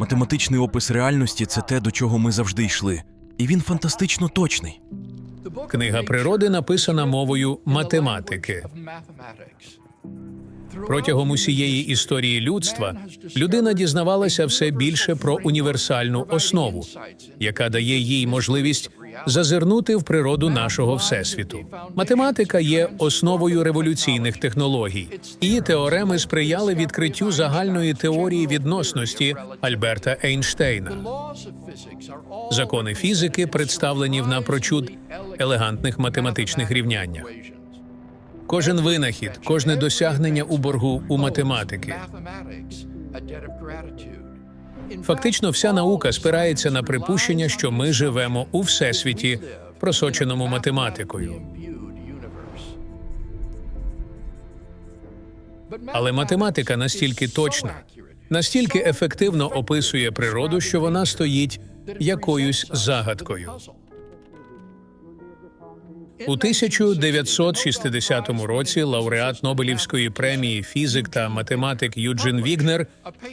Математичний опис реальності це те, до чого ми завжди йшли. І він фантастично точний. Книга природи написана мовою математики. Протягом усієї історії людства людина дізнавалася все більше про універсальну основу, яка дає їй можливість зазирнути в природу нашого всесвіту. Математика є основою революційних технологій. Її теореми сприяли відкриттю загальної теорії відносності Альберта Ейнштейна. Закони фізики представлені в напрочуд елегантних математичних рівняннях. Кожен винахід, кожне досягнення у боргу у математики. Фактично, вся наука спирається на припущення, що ми живемо у всесвіті, просоченому математикою. Але математика настільки точна, настільки ефективно описує природу, що вона стоїть якоюсь загадкою. У 1960 році лауреат Нобелівської премії фізик та математик Юджин Вігнер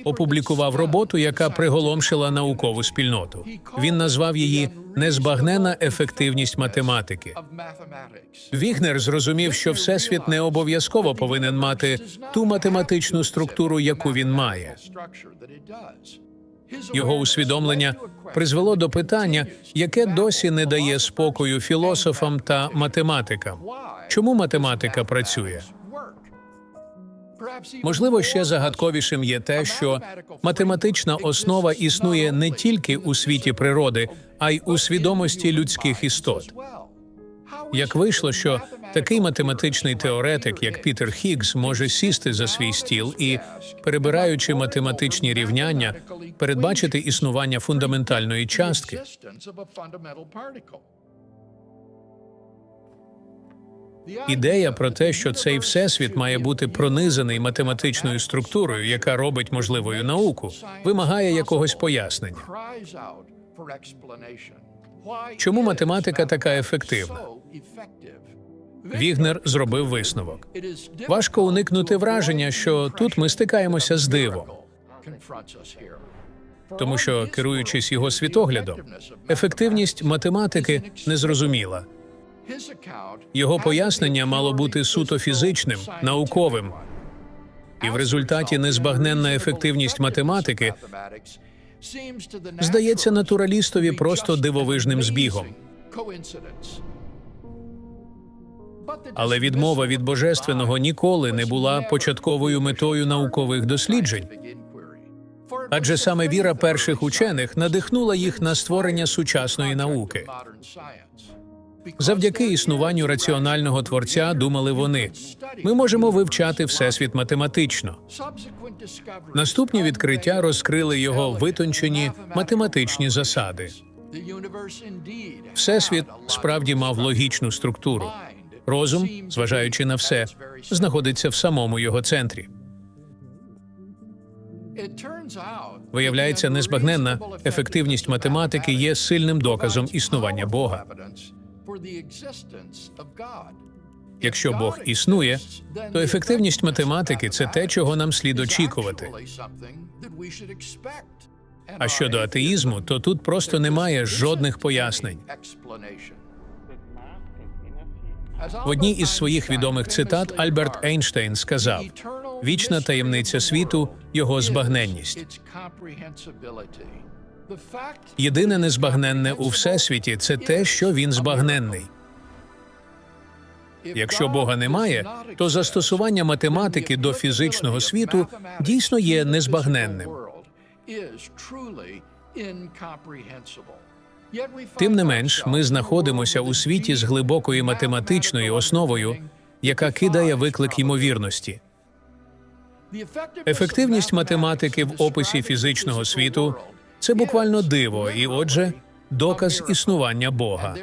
опублікував роботу, яка приголомшила наукову спільноту. Він назвав її Незбагнена ефективність математики. Вігнер зрозумів, що всесвіт не обов'язково повинен мати ту математичну структуру, яку він має. Його усвідомлення призвело до питання, яке досі не дає спокою філософам та математикам. Чому математика працює? Можливо, ще загадковішим є те, що математична основа існує не тільки у світі природи, а й у свідомості людських істот. Як вийшло, що такий математичний теоретик, як Пітер Хіггс, може сісти за свій стіл і, перебираючи математичні рівняння, передбачити існування фундаментальної частки. Ідея про те, що цей всесвіт має бути пронизаний математичною структурою, яка робить можливою науку, вимагає якогось пояснення. Чому математика така ефективна? Вігнер зробив висновок. Важко уникнути враження, що тут ми стикаємося з дивом, тому що, керуючись його світоглядом, ефективність математики незрозуміла. Його пояснення мало бути суто фізичним, науковим, і в результаті незбагненна ефективність математики здається натуралістові просто дивовижним збігом. Але відмова від божественного ніколи не була початковою метою наукових досліджень. Адже саме віра перших учених надихнула їх на створення сучасної науки. Завдяки існуванню раціонального творця думали вони. Ми можемо вивчати всесвіт математично. Наступні відкриття розкрили його витончені математичні засади. Всесвіт справді мав логічну структуру. Розум, зважаючи на все, знаходиться в самому його центрі. Виявляється, незбагненна ефективність математики є сильним доказом існування Бога. Якщо Бог існує, то ефективність математики це те, чого нам слід очікувати. А щодо атеїзму, то тут просто немає жодних пояснень. В одній із своїх відомих цитат Альберт Ейнштейн сказав: вічна таємниця світу його збагненність. Єдине незбагненне у всесвіті це те, що він збагненний. Якщо Бога немає, то застосування математики до фізичного світу дійсно є незбагненним. Тим не менш, ми знаходимося у світі з глибокою математичною основою, яка кидає виклик ймовірності. Ефективність математики в описі фізичного світу це буквально диво, і отже, доказ існування Бога.